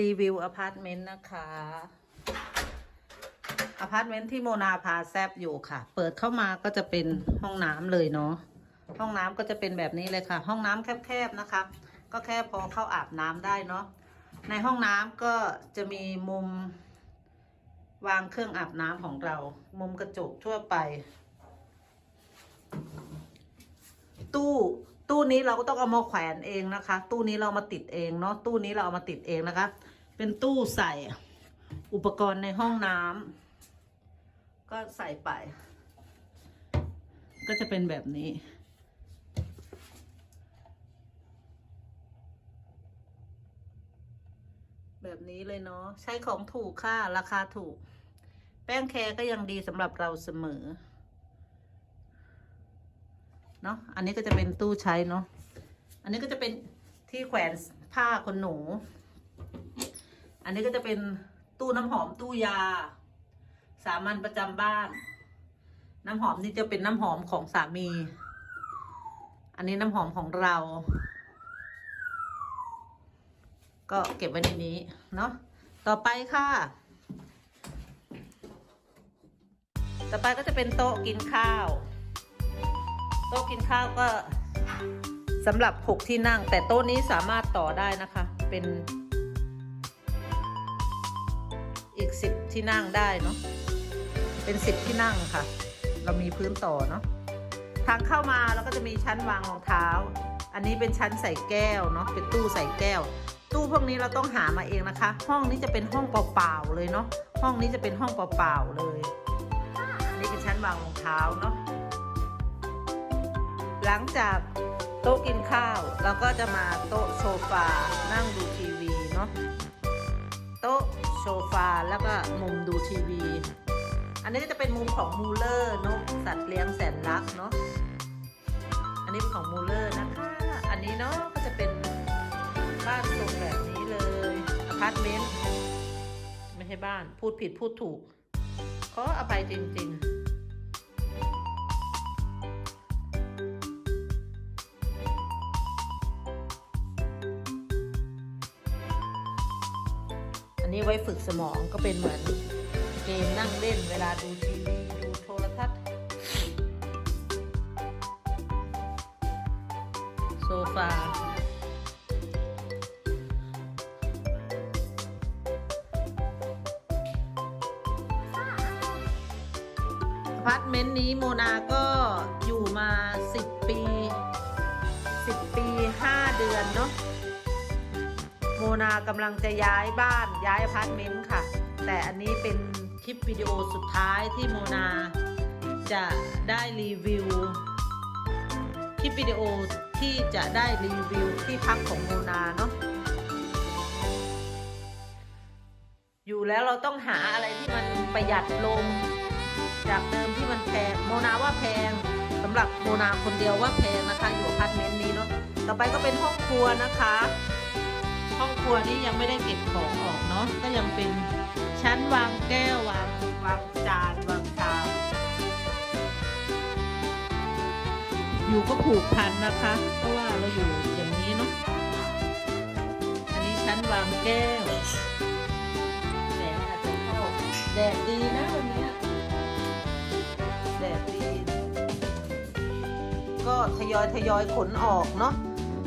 รีวิวอพาร์ตเมนต์นะคะอพาร์ตเมนต์ที่โมนาพาแซบอยู่ค่ะ เปิดเข้ามาก็จะเป็นห้องน้ำเลยเนาะห้องน้ำก็จะเป็นแบบนี้เลยค่ะ ห้องน้ำแคบๆนะคะ ก็แค่พอเข้าอาบน้ำได้เนาะในห้องน้ำก็จะมีมุม วางเครื่องอาบน้ำของเรา มุมกระจกทั่วไป ตู้ ตู้นี้เราก็ต้องเอามาแขวนเองนะคะ ตู้นี้เรามาติดเองเนาะตู้นี้เราเอามาติดเองนะคะ เป็นตู้ใส่อุปกรณ์ในห้องน้ำก็ใส่ไป ก็จะเป็นแบบนี้แบบนี้เลยเนาะใช้ของถูกค่ะ ราคาถูก แป้งแคร์ก็ยังดีสำหรับเราเสมอ เนาะอันนี้ก็จะเป็นตู้ใช้เนาะอันนี้ก็จะเป็นที่แขวนผ้าขนหนู อันนี้ก็จะเป็นตู้น้ำหอมตู้ยา สามัญประจำบ้าน น้ำหอมนี่จะเป็นน้ำหอมของสามี อันนี้น้ำหอมของเรา ก็เก็บไว้ในนี้เนาะต่อไปค่ะต่อไปก็จะเป็นโต๊ะกินข้าว โต๊ะกินข้าวก็สำหรับหกที่นั่ง แต่โต๊ะนี้สามารถต่อได้นะคะ เป็นอีกสิบที่นั่งได้เนาะเป็นสิบที่นั่งค่ะ เรามีพื้นต่อเนาะทางเข้ามาเราก็จะมีชั้นวางรองเท้า อันนี้เป็นชั้นใส่แก้วเนาะเป็นตู้ใส่แก้ว ตู้พวกนี้เราต้องหามาเองนะคะ ห้องนี้จะเป็นห้องเปล่าๆเลยเนาะห้องนี้จะเป็นห้องเปล่าๆเลยอันนี้เป็นชั้นวางรองเท้าเนาะ หลังจากโต๊ะกินข้าว เราก็จะมาโต๊ะโซฟา นั่งดูทีวีเนาะโต๊ะโซฟาแล้วก็มุมดูทีวี อันนี้ก็จะเป็นมุมของมูเลอร์นกสัตว์เลี้ยงแสนรักเนาะอันนี้เป็นของมูเลอร์นะคะ อันนี้เนาะก็จะเป็นบ้านทรงแบบนี้เลยอพาร์ตเมนต์ไม่ใช่บ้านพูดผิดพูดถูกขออภัยจริง ๆ นี้ไว้ฝึกสมองก็เป็นเหมือนเกมนั่งเล่นเวลาดูทีวีดูโทรทัศน์โซฟาอพาร์ตเมนต์นี้โมนาก็อยู่มา 10 ปี 10 ปี 5 เดือนเนาะ นากำลังจะย้ายบ้านย้ายอพาร์ตเมนต์ค่ะ แต่อันนี้เป็นคลิปวิดีโอสุดท้ายที่โมนาจะได้รีวิว คลิปวิดีโอที่จะได้รีวิวที่พักของโมนาเนาะอยู่แล้วเราต้องหาอะไรที่มันประหยัดลง จากเดิมที่มันแพงโมนาว่าแพงสำหรับโมนาคนเดียวว่าแพงนะคะ อยู่อพาร์ตเมนต์นี้เนาะต่อไปก็เป็นห้องครัวนะคะ ห้องครัวนี่ยังไม่ได้เก็บของออกเนาะก็ยังเป็นชั้นวางแก้ววางวางจานวางชามอยู่ก็ผูกพันนะคะ เพราะว่าเราอยู่อย่างนี้เนาะอันนี้ชั้นวางแก้วแดดอาจจะเข้าแดดดีนะวันนี้แดดดี ก็ทยอยทยอยขนออกเนาะ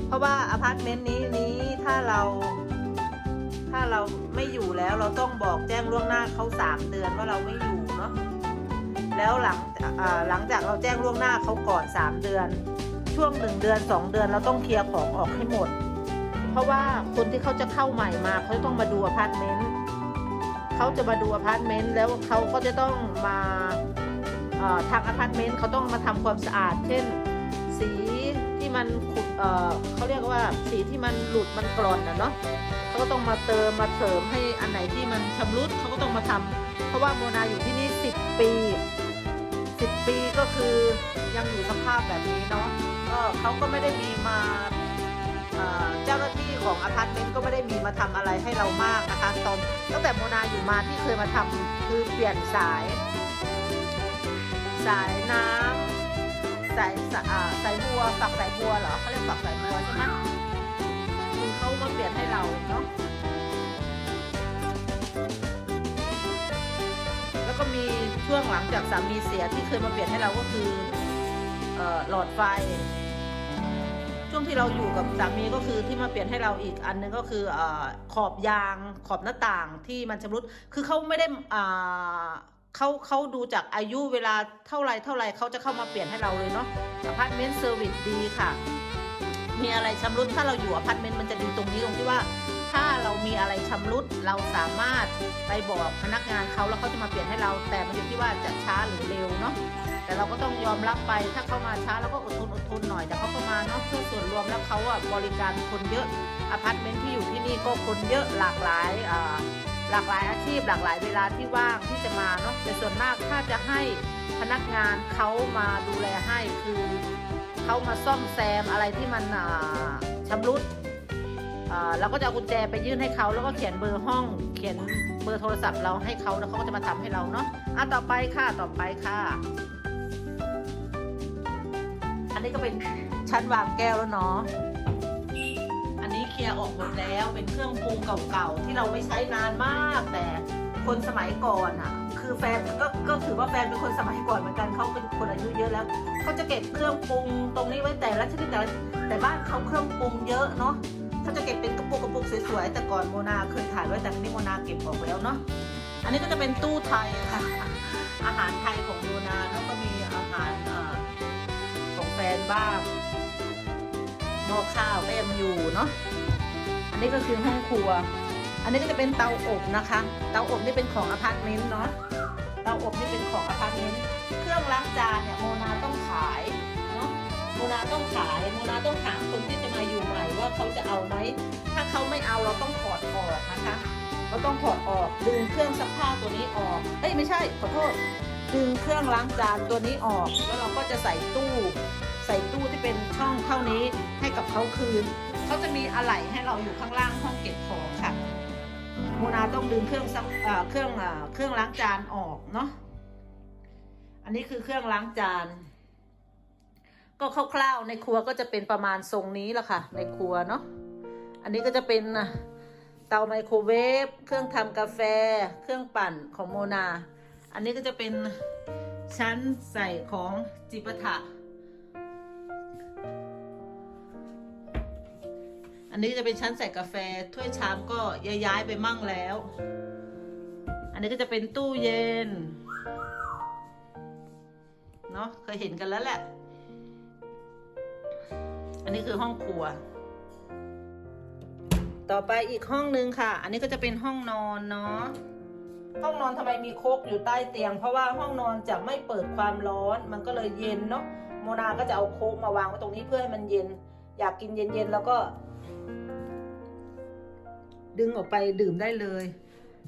เพราะว่าอพาร์ตเมนต์นี้นี้ถ้าเรา ถ้าเราไม่อยู่แล้วเราต้องบอกแจ้งล่วงหน้าเขาสามเดือนว่าเราไม่อยู่เนาะแล้วหลังหลังจากเราแจ้งล่วงหน้าเขาก่อนสามเดือน ช่วงหนึ่งเดือนสองเดือนเราต้องเคลียร์ของออกให้หมด เพราะว่าคนที่เขาจะเข้าใหม่มาเขาจะต้องมาดูอพาร์ตเมนต์เขาจะมาดูอพาร์ตเมนต์แล้วเขาก็จะต้องมาทางอพาร์ตเมนต์เขาต้องมาทำความสะอาด เช่น สี มันขุดเออเขาเรียกว่าสีที่มันหลุดมันกร่อนนะเนาะเขาก็ต้องมาเติมมาเสริมให้อันไหนที่มันชำรุดเขาก็ต้องมาทำเพราะว่าโมนาอยู่ที่นี่สิบปีสิบปีก็คือยังอยู่สภาพแบบนี้เนาะก็เขาก็ไม่ได้มีมาเอ่อเจ้าหน้าที่ของอพาร์ตเมนต์ก็ไม่ได้มีมาทำอะไรให้เรามากนะคะตอนตั้งแต่โมนาอยู่มาที่เคยมาทำคือเปลี่ยนสาย สายน้ำ สายสายสาบัวฝักสายบัวเหรอเขาเรียกฝักสายบัวใช่ไหมคือเขามาเปลี่ยนให้เราเนาะแล้วก็มีช่วงหลังจากสามีเสียที่เคยมาเปลี่ยนให้เราก็คือหลอดไฟ ช่วงที่เราอยู่กับสามีก็คือที่มาเปลี่ยนให้เราอีกอันนึงก็คือขอบยางขอบหน้าต่างที่มันชำรุดคือเขาไม่ได้อ่า เขาเขาดูจากอายุเวลาเท่าไรเท่าไรเขาจะเข้ามาเปลี่ยนให้เราเลยเนาะอพาร์ตเมนต์เซอร์วิสดีค่ะ มีอะไรชำรุดถ้าเราอยู่อพาร์ตเมนต์มันจะดีตรงนี้ตรงที่ว่า ถ้าเรามีอะไรชำรุดเราสามารถไปบอกพนักงานเขาแล้วเขาจะมาเปลี่ยนให้เรา แต่มันอยู่ที่ว่าจะช้าหรือเร็วเนาะแต่เราก็ต้องยอมรับไปถ้าเขามาช้าเราก็อดทนอดทนหน่อยแต่เขาก็มาเนาะเพื่อส่วนรวมแล้วเขาอะบริการคนเยอะอพาร์ตเมนต์ที่อยู่ที่นี่ก็คนเยอะหลากหลายอ่า หลากหลายอาชีพหลากหลายเวลาที่ว่างที่จะมาเนาะแต่ส่วนมากถ้าจะให้พนักงานเขามาดูแลให้คือเขามาซ่อมแซมอะไรที่มันอ่าชำรุดอ่าเราก็จะเอากุญแจไปยื่นให้เขาแล้วก็เขียนเบอร์ห้อง เขียนเบอร์โทรศัพท์เราให้เขาแล้วเขาก็จะมาทำให้เราเนาะอะต่อไปค่ะต่อไปค่ะ อันนี้ก็เป็นชั้นวางแก้วแล้วเนาะ ยออกหมดแล้ว เป็นเครื่องปรุงเก่าๆที่เราไม่ใช้นานมาก แต่คนสมัยก่อนอะ คือแฟนก็ก็ถือว่าแฟนเป็นคนสมัยก่อนเหมือนกันเขาเป็นคนอายุเยอะแล้วเขาจะเก็บเครื่องปรุงตรงนี้ไว้แต่ละชนิดแต่ละแต่บ้านเขาเครื่องปรุงเยอะเนาะเขาจะเก็บเป็นกระปุกกระปุกสวยๆแต่ก่อนโมนาเคยถ่ายไว้แต่นี่โมนาเก็บออกแล้วเนาะอันนี้ก็จะเป็นตู้ไทยค่ะ อาหารไทยของโมนาแล้วก็มีอาหารของแฟนบ้างหม้อข้าวก็ยังอยู่เนาะ นนี้ก็คือห้องครัว อันนี้ก็จะเป็นเตาอบนะคะ เตาอบนี่เป็นของอพาร์ตเมนต์เนาะ เตาอบนี่เป็นของอพาร์ตเมนต์ เครื่องล้างจานเนี่ยโมนาต้องขายเนาะ โมนาต้องขาย โมนาต้องถามคนที่จะมาอยู่ใหม่ว่าเขาจะเอาไหม ถ้าเขาไม่เอาเราต้องถอดออกนะคะ เราต้องถอดออกดึงเครื่องซักผ้าตัวนี้ออก เอ้ยไม่ใช่ขอโทษดึงเครื่องล้างจานตัวนี้ออก แล้วเราก็จะใส่ตู้ ใส่ตู้ที่เป็นช่องเท่านี้ให้กับเขาคืนเขาจะมีอะไหล่ให้เราอยู่ข้างล่างห้องเก็บของค่ะโมนาต้องดึงเครื่องซักเครื่องเครื่องล้างจานออกเนาะอันนี้คือเครื่องล้างจาน ก็คร่าวๆในครัวก็จะเป็นประมาณทรงนี้แหละค่ะ ในครัวเนาะอันนี้ก็จะเป็นเตาไมโครเวฟเครื่องทำกาแฟ เครื่องปั่นของโมนา อันนี้ก็จะเป็นชั้นใส่ของจิปาถะ อันนี้จะเป็นชั้นใส่กาแฟ ถ้วยชามก็ย้ายไปมั่งแล้ว อันนี้ก็จะเป็นตู้เย็น เนาะเคยเห็นกันแล้วแหละ อันนี้คือห้องครัว ต่อไปอีกห้องนึงค่ะ อันนี้ก็จะเป็นห้องนอนเนาะ ห้องนอนทำไมมีโคกอยู่ใต้เตียง เพราะว่าห้องนอนจะไม่เปิดความร้อน มันก็เลยเย็นเนาะ โมนาก็จะเอาโคกมาวางไว้ตรงนี้เพื่อให้มันเย็น อยากกินเย็นๆแล้วก็ ดึงออกไปดื่มได้เลย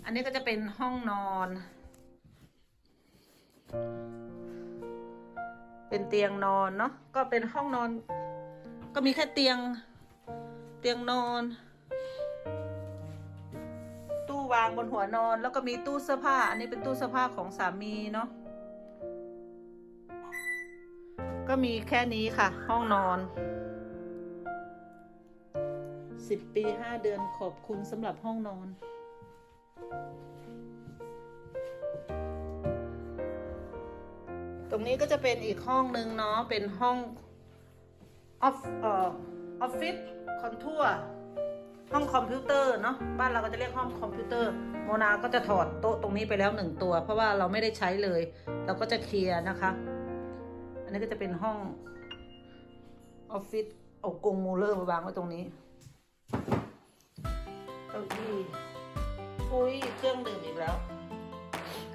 อันนี้ก็จะเป็นห้องนอน เป็นเตียงนอนเนาะก็เป็นห้องนอน ก็มีแค่เตียง เตียงนอน ตู้วางบนหัวนอน แล้วก็มีตู้เสื้อผ้า อันนี้เป็นตู้เสื้อผ้าของสามีเนาะก็มีแค่นี้ค่ะ ห้องนอน สิบปีห้าเดือนขอบคุณสำหรับห้องนอน ตรงนี้ก็จะเป็นอีกห้องหนึ่งเนาะ เป็นห้องออฟเอ่อออฟฟิศคอนทัวร์ห้องคอมพิวเตอร์เนาะบ้านเราก็จะเรียกห้องคอมพิวเตอร์โมนาก็จะถอดโต๊ะตรงนี้ไปแล้วหนึ่งตัว เพราะว่าเราไม่ได้ใช้เลย เราก็จะเคลียร์นะคะ อันนี้ก็จะเป็นห้องออฟฟิศเอากงมูเลอร์มาวางไว้ตรงนี้ เก้าอี้อุ้ยเครื่องดื่มอีกแล้ว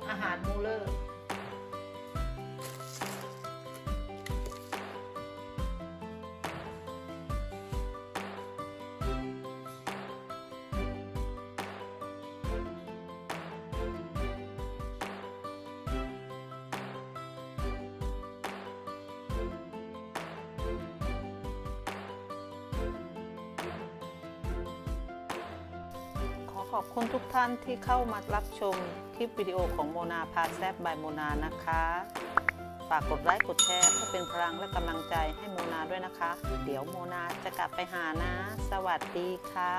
อาหารมูเลอร์ ขอบคุณทุกท่านที่เข้ามารับชมคลิปวิดีโอของโมนาพาแซบบายโมนานะคะ ฝากกดไลค์กดแชร์เพื่อเป็นพลังและกำลังใจให้โมนาด้วยนะคะ เดี๋ยวโมนาจะกลับไปหานะ สวัสดีค่ะ